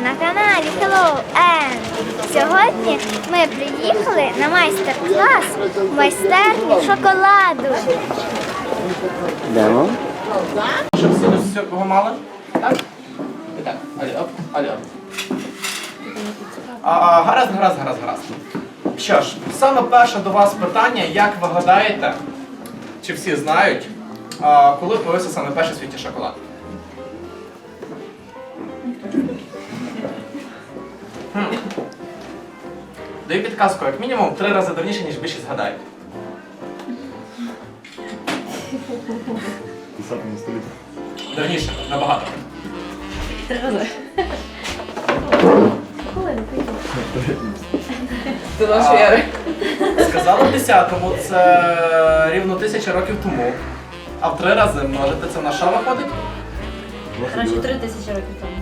на каналі Hello N. Сьогодні ми приїхали на майстер-клас майстерні шоколаду. Йдемо. Щоб всі до всього мали? Так? І так. Алі, оп, алі, оп. А, гаразд, гаразд, гаразд, гаразд. Що ж, саме перше до вас питання, як ви гадаєте, чи всі знають, а, коли появився саме перший в світі шоколад? Хм. Даю підказку, як мінімум, три рази давніше, ніж більшість згадають. Давніше, набагато. До нашої ери. Сказали в 10-му, це рівно тисяча років тому. А в три рази множити це на що виходить? Коротше, три тисячі років тому.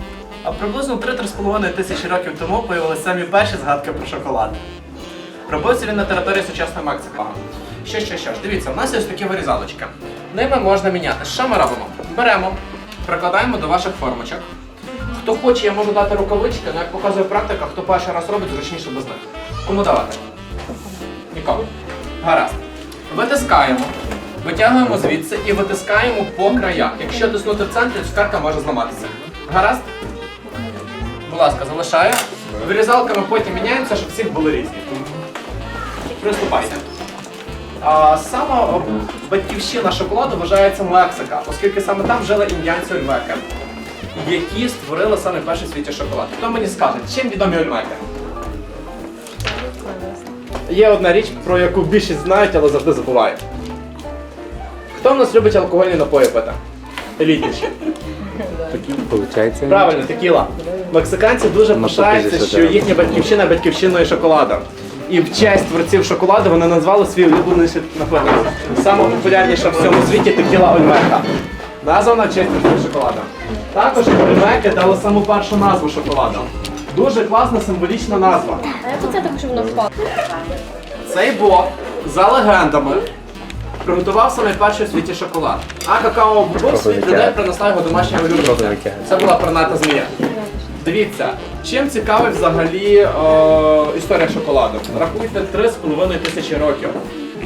А приблизно 3-3,5 тисячі років тому появилися самі перші згадки про шоколад. Робився він на території сучасної Мексики. Що, що, що ж, дивіться, у нас є ось такі вирізалочки. Ними можна міняти. Що ми робимо? Беремо, прикладаємо до ваших формочок. Хто хоче, я можу дати рукавички, але як показує практика, хто перший раз робить, зручніше без них. Кому давати? Нікому. Гаразд. Витискаємо, витягуємо звідси і витискаємо по краях. Якщо тиснути в центрі, цукерка може зламатися. Гаразд? Будь ласка, залишаю. Вирізалками потім міняємося, щоб всіх були різні. Приступайте. А, батьківщина шоколаду вважається Мексика, оскільки саме там жили індіанці ольмеки, які створили саме перший в світі шоколад. Хто мені скаже, чим відомі ольмеки? Є одна річ, про яку більшість знають, але завжди забувають. Хто в нас любить алкогольні напої пити? Елітніші. Получається. Правильно, текіла. Мексиканці дуже пишаються, що їхня батьківщина батьківщиною шоколаду. І в честь творців шоколаду вони назвали свій улюблений напиток. Саме популярніша в всьому світі текіла Ольмека. Названа в честь творців шоколаду. Також Ольмеки дали саму першу назву шоколаду. Дуже класна символічна назва. А як оце так, щоб воно впало? Цей бог, за легендами, приготував саме перший у світі шоколад. А какао бубу світ людей принесла його домашня улюбленця. Це була перната змія. Дивіться, чим цікавий взагалі е, історія шоколаду. Рахуйте 3,5 тисячі років.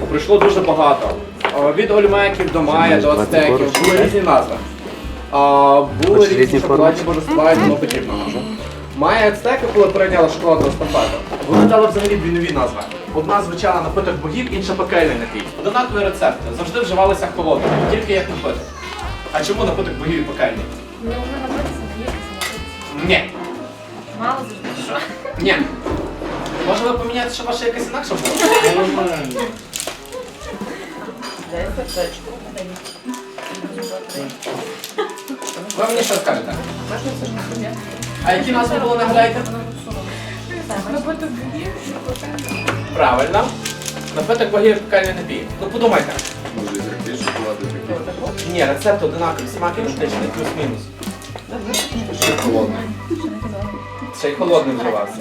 Пройшло дуже багато. Е, від ольмеків до майя, до ацтеків. Були різні назви. Е, були різні шоколадні божества і тому подібного. Майя і ацтеки, коли прийняли шоколадну естафету, вони дали взагалі дві нові назви. Одна звучала напиток богів, інша пекельний напій. Одинакові рецепти завжди вживалися холодними, тільки як напиток. А чому напиток богів і пекельний? Ну, воно напитися. Ні. Мало завжди. Що? Ні. Може ви поміняєте, щоб ваше якесь інакше було? Дай сердечко. Ви мені що скажете? Можна це ж не? А які назви були нагадайте? Напиток Правильно. Напиток богів і пекельний напій. Ну подумайте. Ні, рецепт одинаковий, смак ідентичний, плюс-мінус. Ще й холодним вживався.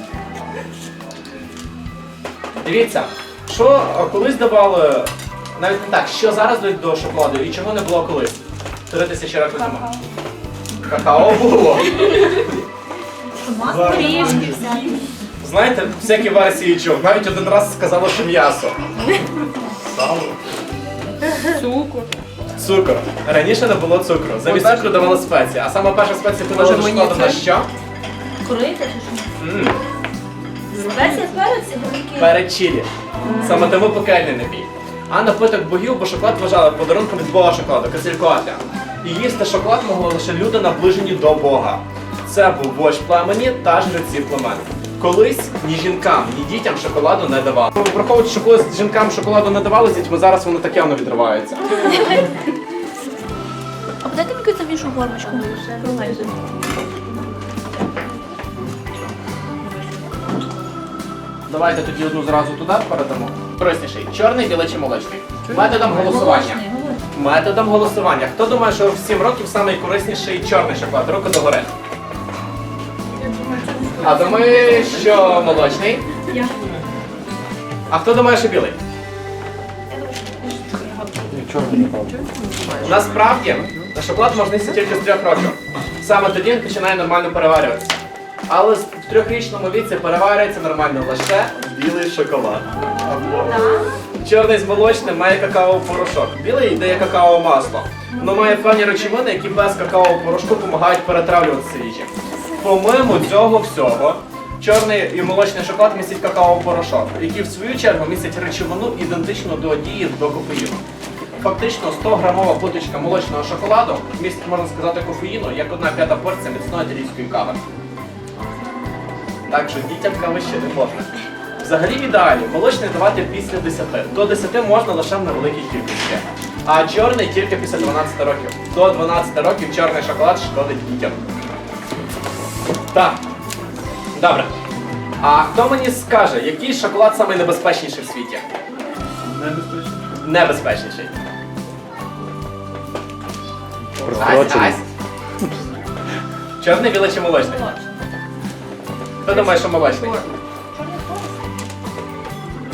Дивіться, що колись давали, навіть не так, що зараз дають до шоколаду і чого не було колись? Три тисячі років тому. Какао було. Горішки всякі. Знаєте, всякі версії чув. Навіть один раз сказали, що м'ясо. Сало. Цукор. Цукор. Раніше не було цукру. Замість цукру давали спеції. А саме перша спеція подала до мені шоколаду на це? що? Курити чи що? М, Спеція перець і. Перед чилі. Саме тому пекельний напій. А напиток богів, бо шоколад вважали подарунком від бога шоколаду, Кацількоатля. І їсти шоколад могли лише люди, наближені до Бога. Це був вождь племені та жреці племен. Колись ні жінкам, ні дітям шоколаду не давали. Враховуючи, що колись жінкам шоколаду не давали з дітьми, зараз воно таке воно відривається. А подайте мені якусь іншу формочку. Давайте тоді одну зразу туди передамо. Простіший. Чорний, білий чи молочний. Методом голосування. Методом голосування. Хто думає, що в 7 років найкорисніший чорний шоколад? Руку догори. А думаю, що молочний. Я. А хто думає, що білий? Насправді, на шоколад можна їсти тільки з трьох років. Саме тоді він починає нормально переварюватися. Але в трьохрічному віці переварюється нормально лише білий шоколад. Чорний з молочним має какао порошок. Білий йде какао масло. Воно має певні речовини, які без какао порошку допомагають перетравлюватися їжі. Помимо цього всього, чорний і молочний шоколад містять какао порошок, який в свою чергу містять речовину ідентичну до дії до кофеїну. Фактично 100 грамова бутичка молочного шоколаду містить, можна сказати, кофеїну, як одна п'ята порція міцної італійської кави. Так що дітям кави ще не можна. Взагалі в ідеалі молочний давати після 10. До 10 можна лише в невеликій кількості. А чорний тільки після 12 років. До 12 років чорний шоколад шкодить дітям. Так. Добре. А хто мені скаже, який шоколад найнебезпечніший в світі? Небезпечно. Небезпечніший. Ась, ась. Чорний, білий чи молочний? Хто думає, що молочний?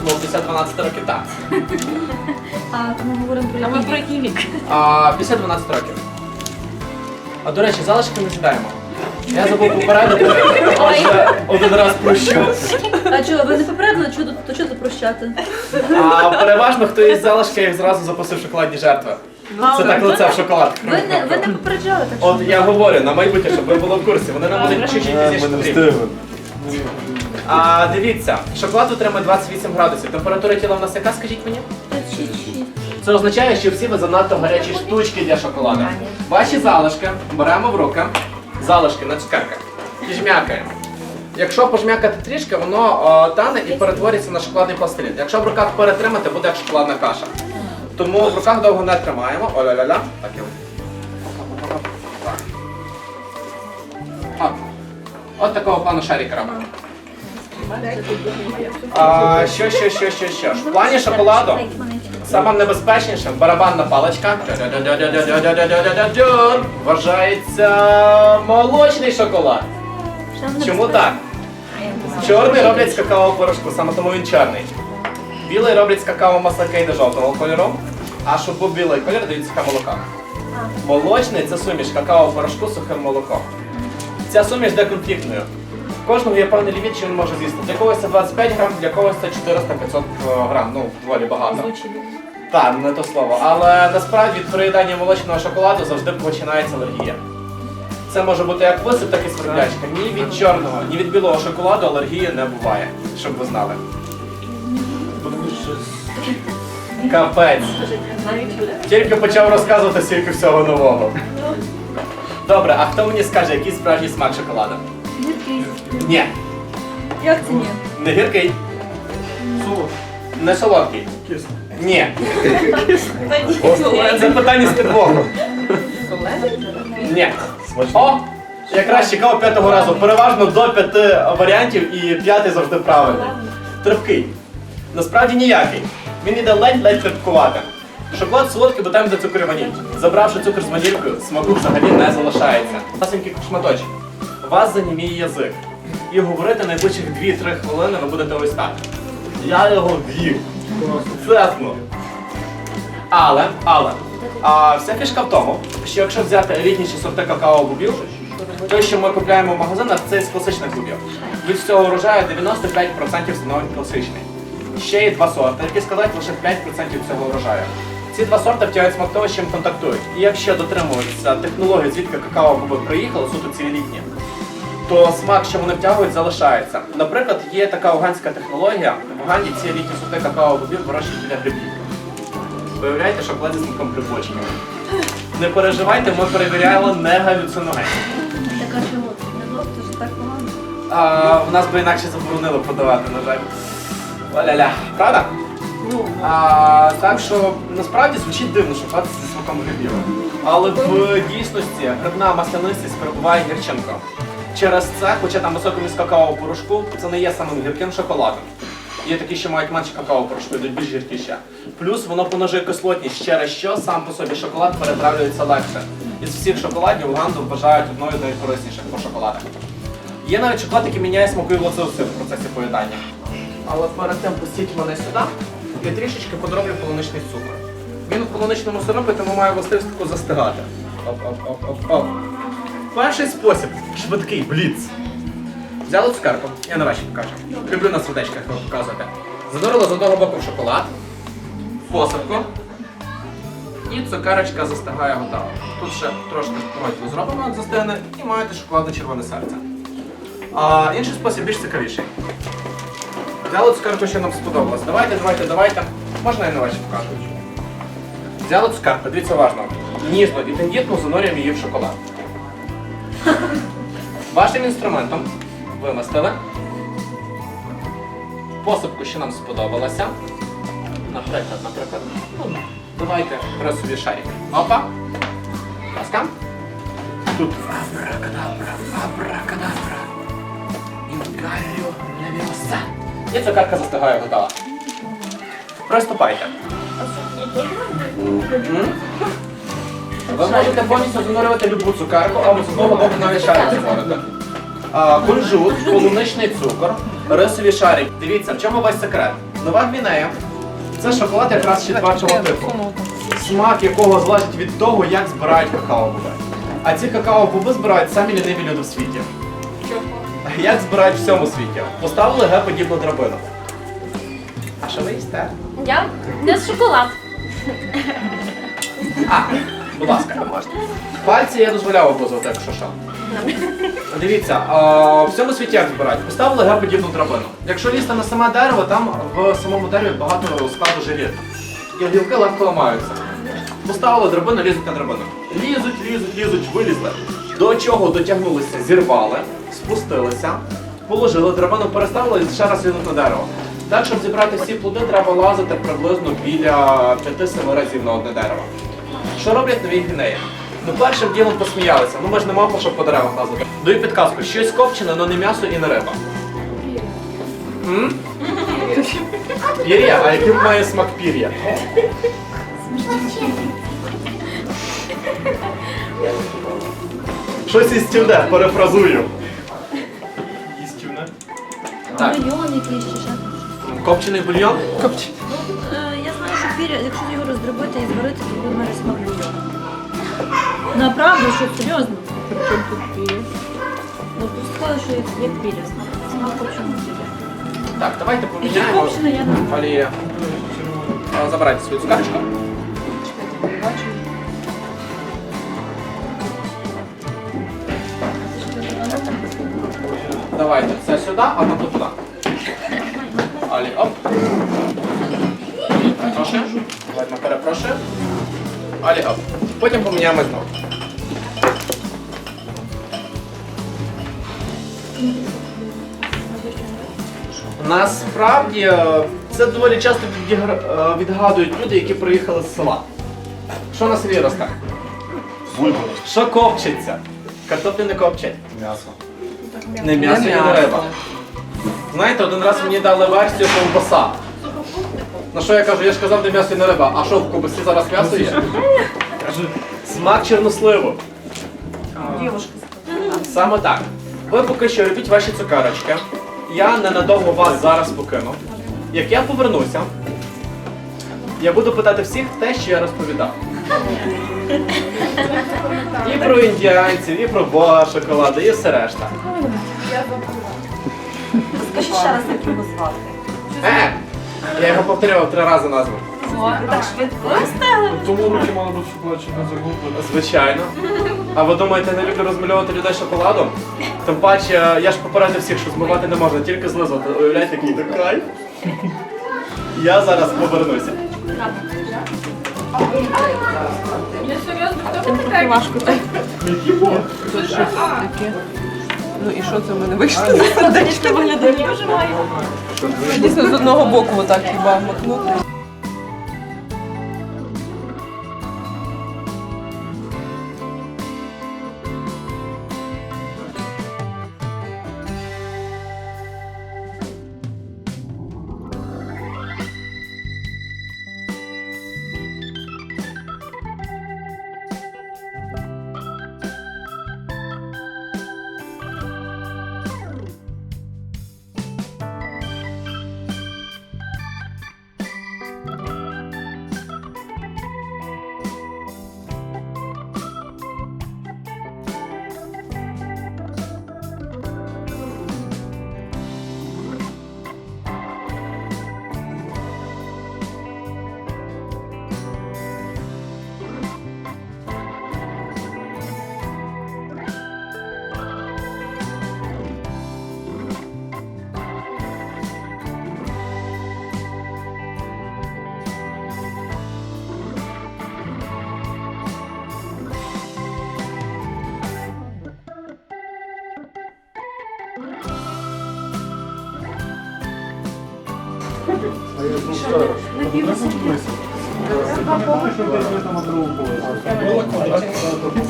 Ну, після 12 років так. А то ми говоримо про А ми про який вік? А після 12 років. А до речі, залишки ми з'їдаємо. Я забув попередити. Один раз прощу. А чого, ви не попередили, чого тут- то чого тут прощати? А переважно, хто їсть залишки, їх зразу запустив в шоколадні жертви. Це так лице в шоколад. Ви не, ви не попереджали, так. От я говорю на майбутнє, щоб ви були в курсі. Вони нам будуть Е, пізніше потрібні. А дивіться, шоколад витримує 28 градусів. Температура тіла в нас яка, скажіть мені? Це означає, що всі ви занадто гарячі штучки для шоколаду. Ваші залишки беремо в руки, залишки на цукерках і жмякаємо. Якщо пожмякати трішки, воно о, тане і перетворюється на шоколадний пластилін. Якщо в руках перетримати, буде як шоколадна каша. Тому в руках довго не тримаємо. Оля-ля-ля. Так я. Так. Такого плану шаріка робимо. А, що, що, що, що, що? В плані шоколаду сама небезпечніша барабанна паличка вважається молочний шоколад. Чому так? Чорний роблять з какао порошку, саме тому він чорний. Білий роблять з какао маслаки до жовтого кольору, а щоб був білий кольор, дають сухе молока. Молочний це суміш какао порошку з сухим молоком. Ця суміш деконфліктною. В Кожного є певний ліміт, що він може з'їсти. Для когось це 25 грам, для когось це 400-500 грам. Ну, доволі багато. Так, не то слово. Але насправді від проїдання молочного шоколаду завжди починається алергія. Це може бути як висип, так і свердлячка. Ні від чорного, ні від білого шоколаду алергії не буває, щоб ви знали. Капець. Тільки почав розказувати стільки всього нового. Добре, а хто мені скаже, який справжній смак шоколаду? Ні, Як це ні? не гіркий, Солод. не солодкий. Кисло. Ні. Це питання з підвоху. Ні. Смачно. О! Якраз чекав п'ятого разу. Переважно до п'яти варіантів і п'ятий завжди правильний. Терпкий. Насправді ніякий. Він іде ледь-ледь терпкувати. Шоколад солодкий, бо там йде цукор і ваніль. Забравши цукор з ванількою, смаку взагалі не залишається. Масенький шматочок. Вас заніміє язик. І говорити найближчих 2-3 хвилини ви будете ось так. Я його в'їв. Чесно. Але, але, а вся фішка в тому, що якщо взяти елітніші сорти какао-бобів, той, що ми купуємо в магазинах, це з класичних бобів. Від всього урожаю 95% становить класичний. Ще є два сорти, які складають лише 5% цього урожаю. Ці два сорти втягують чим контактують. І якщо дотримуються технології, звідки какао-боби приїхали, суто ці елітні, то смак, що вони втягують, залишається. Наприклад, є така афганська технологія. В Уганді ці елітні сорти какао-бобів вирощують біля грибів. Виявляєте, шоколад зі смаком грибочків. Не переживайте, ми перевіряли не галюциноген. Така чого? Не то ж так погано. А, в нас би інакше заборонили продавати, на жаль. Оля-ля. Правда? А, так що насправді звучить дивно шоколад зі смаком грибів. Але в дійсності грибна маслянистість перебуває гірчинка. Через це, хоча там висока міст какао порошку, це не є самим гірким шоколадом. Є такі, що мають менше какао порошку, йдуть більш гіркіше. Плюс воно понижує кислотність, через що сам по собі шоколад перетравлюється легше. Із всіх шоколадів Уганду вважають одною з найкорисніших по шоколадах. Є навіть шоколад, який міняє смаку і властивості в процесі поїдання. Але перед тим пустіть мене сюди, я трішечки подроблю полуничний цукор. Він в полуничному сиропі, тому має властивість таку застигати. Оп, оп, оп, оп, оп. Перший спосіб швидкий бліц. Взяли цукерку, я на ваші покажу. Люблю на сердечках показувати. Занурили з одного боку в шоколад, посипку. І цукерочка застигає готова. Тут ще трошки розділ зробимо, як застигне, і маєте шоколадне червоне серце. А інший спосіб більш цікавіший. Взяли цукерку, що нам сподобалось. Давайте, давайте, давайте. Можна я на ваші покажу? Взяли цукерку, дивіться уважно. Ніжно і тендітно занурюємо її в шоколад. Вашим інструментом вимастили посипку, що нам сподобалася. Наприклад, наприклад. Ну, давайте красові шарики. Опа. Будь ласка. Тут абракадабра, абракадабра. Інкаріо левіоса. І цукерка застигає готова. Приступайте. М? Ви можете повністю занурювати любу цукерку, або з одного боку навіть шарик занурити. А, Кунжут, полуничний цукор, рисові шарики. Дивіться, в чому весь секрет? Нова Гвінея це шоколад якраз четвертого типу. Смак якого залежить від того, як збирають какао-боби. А ці какао-боби збирають самі ліниві люди в світі. Як збирають в всьому світі? Поставили Г-подібну драбину. А що ви їсте? Я не шоколад. А, будь ласка. Пальці я дозволяв облизувати, якщо що. Дивіться, а, в всьому світі як збирають? Поставили Г-подібну драбину. Якщо лізти на саме дерево, там в самому дереві багато складу жиліт. І гілки легко ламаються. Поставили драбину, лізуть на драбину. Лізуть, лізуть, лізуть, вилізли. До чого дотягнулися, зірвали, спустилися, положили драбину, переставили і ще раз лізуть на дерево. Так, щоб зібрати всі плоди, треба лазити приблизно біля 5-7 разів на одне дерево. Що роблять нові гвінеї? Ну, першим ділом посміялися. Ну ми ж не мавпа, щоб по деревах лазити. Даю підказку, щось копчене, але не м'ясо і не риба. М? Пір'я? А яким має смак пір'я? Щось із тюде, перефразую. Їстівне. Так. Бульйон якийсь чи ще. Копчений бульйон? Е, Я знаю, що піря, якщо його роздробити і зварити, то буде має смак бульйону. Направду, що серйозно? Чим тут піря? Ну, тут сказали, що як, як піря смак. Смак копченого піря. Так, давайте Яке поміняємо. копчене, я не знаю. Алія. А, Забирайте свою цукарочку. Давайте це сюди, а потім туди. Алі, оп. Перепрошую. Ладно, перепрошую. Алі, оп. Потім поміняємо знову. Насправді е, це доволі часто відігра- е, відгадують люди, які приїхали з села. Що на селі росте? Бульба. Що копчиться? Картоплі не копчать. М'ясо. Не м'ясо і не риба. Знаєте, один раз мені дали версію ковбаса. На що я кажу, я ж казав, не м'ясо і не риба. А що в ковбасі зараз м'ясо є? Смак чорносливу. Саме так. Ви поки що робіть ваші цукерочки. Я ненадовго вас зараз покину. Як я повернуся, я буду питати всіх те, що я розповідав. І про індіанців, і про бога шоколаду, і все решта. Скажіть ще раз, як його звати. Е! Я його повторював три рази назву. Так швидко встигли. тому руки мали бути шоколадчик не загубили. Звичайно. А ви думаєте, я не люблю розмальовувати людей шоколадом? Тим паче, я ж попередив всіх, що змивати не можна, тільки злизувати. Уявляєте, який то кайф? Я зараз повернуся. Ну і що це в мене вийшло? Сердечко виглядає. Дійсно з одного боку отак хіба макнути.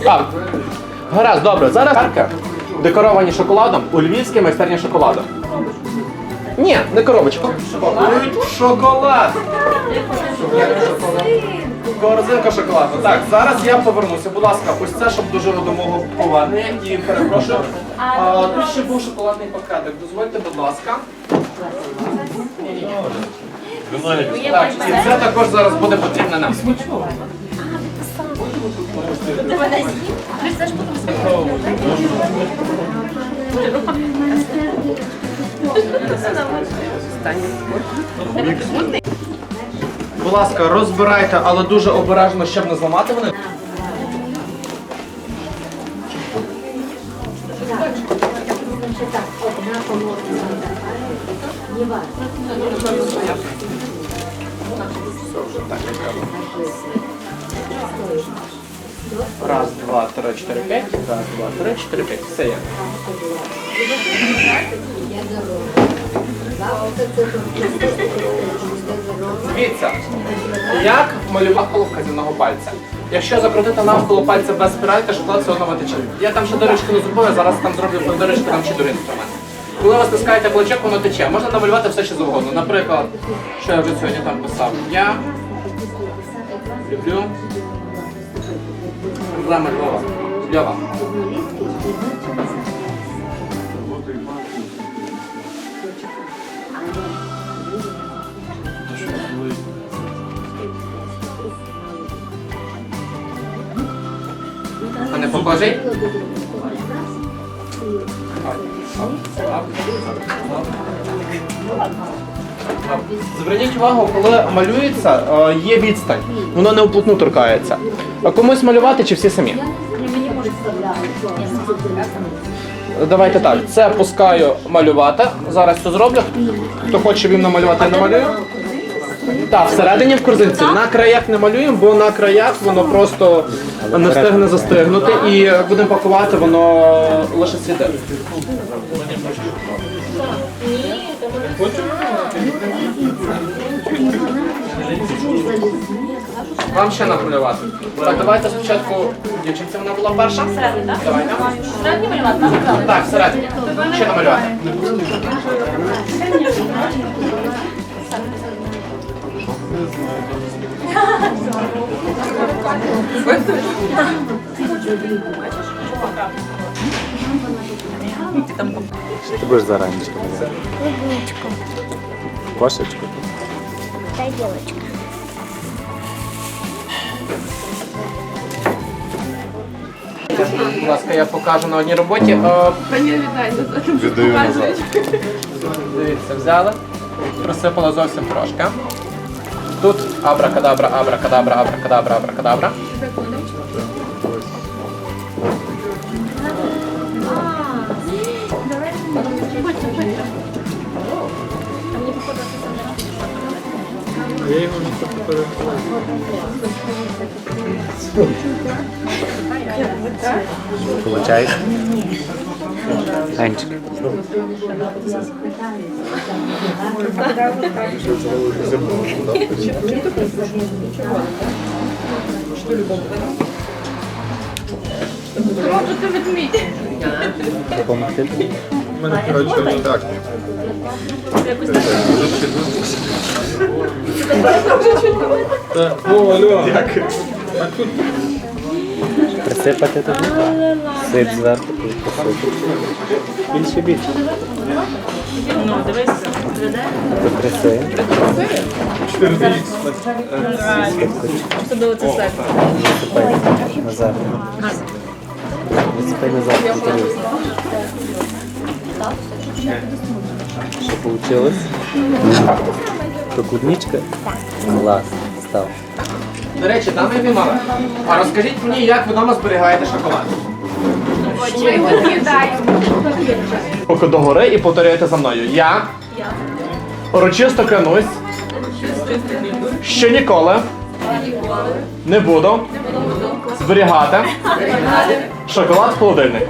Так. Гаразд, добре. Зараз декоровані шоколадом у львівській майстерні шоколаду. Ні, не коробочку. Шоколад. Корзинка шоколаду. Так, зараз я повернуся. Будь ласка, ось це, щоб дожили до мого повернення. І перепрошую. Тут ще був шоколадний пакетик. Дозвольте, будь ласка. Так, і це також зараз буде потрібно нам. Будь ласка, розбирайте, але дуже обережно, щоб не зламати вони. Раз, два, три, чотири, п'ять. Раз, два, три, чотири, п'ять. Все є. Дивіться, як малював коло вказівного пальця. Якщо закрутити навколо пальця без спіральки, шоколад все одно витече. Я там ще дорожки не зробив, зараз там зроблю дорожки, там ще дурий інструмент. Коли ви стискаєте плече, воно тече. Можна намалювати все, що завгодно. Наприклад, що я вже сьогодні там писав. Я люблю проблеми Львова. Львова. А не похожий? Зверніть увагу, коли малюється, е, є відстань. Воно не вплотну торкається. А комусь малювати чи всі самі? Давайте так. Це пускаю малювати. Зараз це зроблю. Хто хоче він намалювати, я намалюю. Так, всередині в корзинці. На краях не малюємо, бо на краях воно просто не встигне застигнути і як будемо пакувати, воно лише сліди. Вам ще намалювати. Так, давайте спочатку дівчинці вона була перша. Всередині, так? Давайте. Всередині малювати, так? Так, всередині. Ще намалювати. Що ти будеш заранечко? Клубничку. Кошечку? Та дівочка. Будь ласка, я покажу на одній роботі. Е, Віддаю назад. Дивіться, взяли, присипали зовсім трошки. Тут абракадабра, абракадабра, абракадабра, абракадабра. Я його не перекладаю. Получається? Анечка. Допомогти тобі? У мене, коротше, не так. Так, О, алло. Дякую. Присипати тобі? Сип зверху. Більше більше. Ну, дивись, Приси. 4DX. Особливо це так. Висипай назад. Висипай назад. Що вийшло? То клубничка? Клас. Став. До речі, дами піймали. А розкажіть мені, як ви вдома зберігаєте шоколад? Поки догори і повторюєте за мною. Я урочисто клянусь, що ніколи не буду зберігати шоколад в холодильник.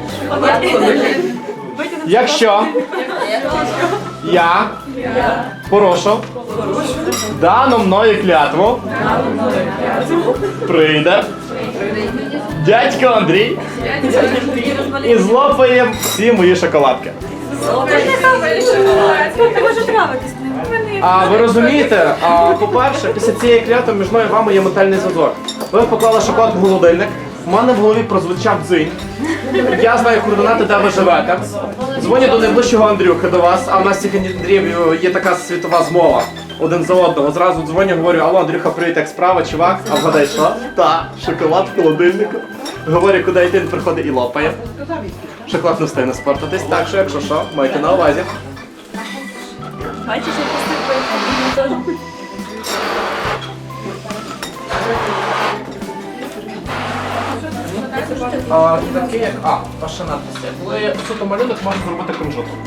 Якщо Я прошу дану мною клятву прийде дядько Андрій і злопає всі мої шоколадки. А ви розумієте, а, по-перше, після цієї клятви між мною і вами є ментальний зв'язок. Ви поклали шоколад в холодильник, у мене в голові прозвучав дзинь. Я знаю координати, де ви живете. Дзвоню до найближчого Андрюхи до вас, а в нас всіх Андріїв є така світова змова. Один за одного. Зразу дзвоню, говорю, алло, Андрюха, привіт, як справа, чувак, а вгадай що? Та, шоколад в холодильнику. Говорю, куди йти, він приходить і лопає. Шоколад не встигне спортитись, так що, якщо що, майте на увазі. Бачиш, як поступить. А, таке як. А, ваша надписи. Коли суто малюнок можна зробити кунжутом.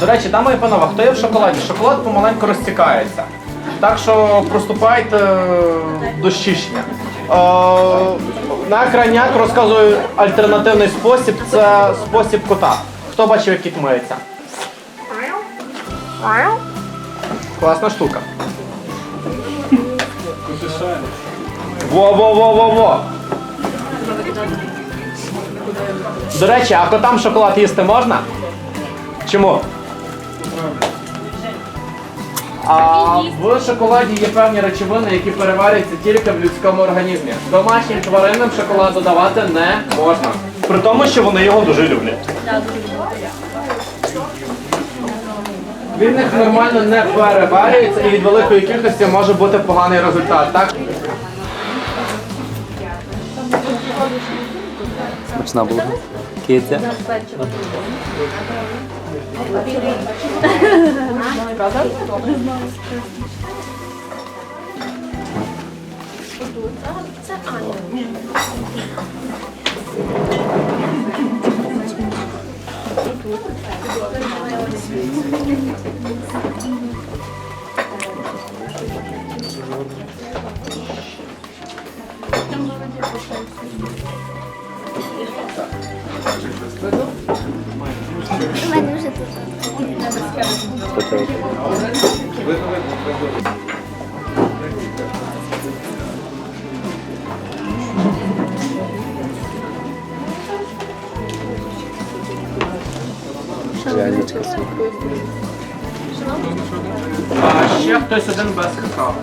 До речі, дами і панове, хто є в шоколаді? Шоколад помаленьку розтікається. Так що проступайте до щищення. Е, на краняк розказую альтернативний спосіб це спосіб кота. Хто бачив, як кіт миється? Класна штука. Во-во-во-во-во. До речі, а котам шоколад їсти можна? Чому? А в шоколаді є певні речовини, які переварюються тільки в людському організмі. Домашнім тваринам шоколад додавати не можна. При тому, що вони його дуже люблять. Він них нормально не переварюється і від великої кількості може бути поганий результат. Так? Смачна була. Киця. У мене вже тут. Супер. А ще хтось один без какао.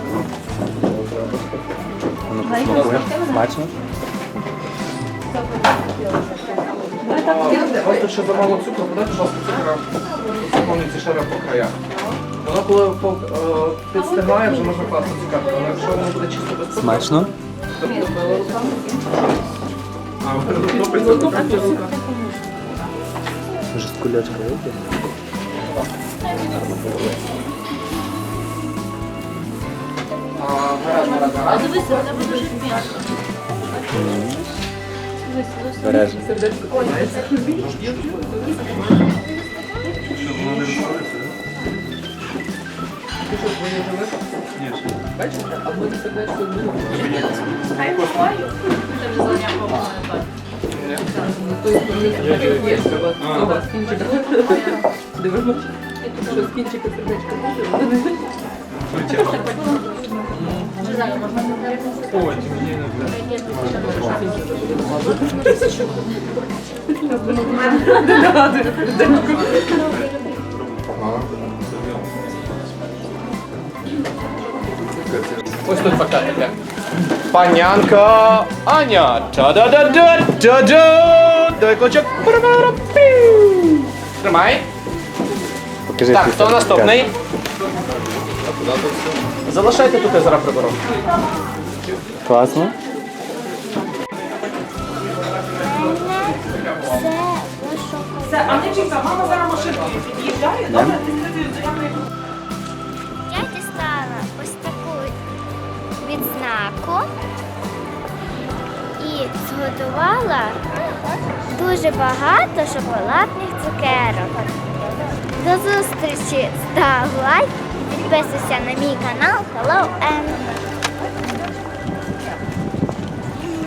Воно посмакує. Смачно? Тут ще замало цукру, подайте, будь ласка, цукру. Заповнюється шари по краях. Воно коли по- підстигає, вже можна класти цукерку, але якщо воно буде чисто без цукру, Смачно? то буде А, ви топиться цукру? Може з кульочка вийде? А, гаразд, гаразд, гаразд. Дивися, у тебе дуже смішно. Бережно. Дивимось. Що з кінчика сердечка буде? Ось тут пакетики. Панянка Аня. Та-да-да-да-да-да. Дай клочок. Тримай. Покажи Так, хто наступний? Залишайте тут, я зараз приберу. Класно. Це Анечка, мама зараз машинку під'їжджає, добре? І зготувала дуже багато шоколадних цукерок. До зустрічі! Став лайк і підписуйся на мій канал Hello and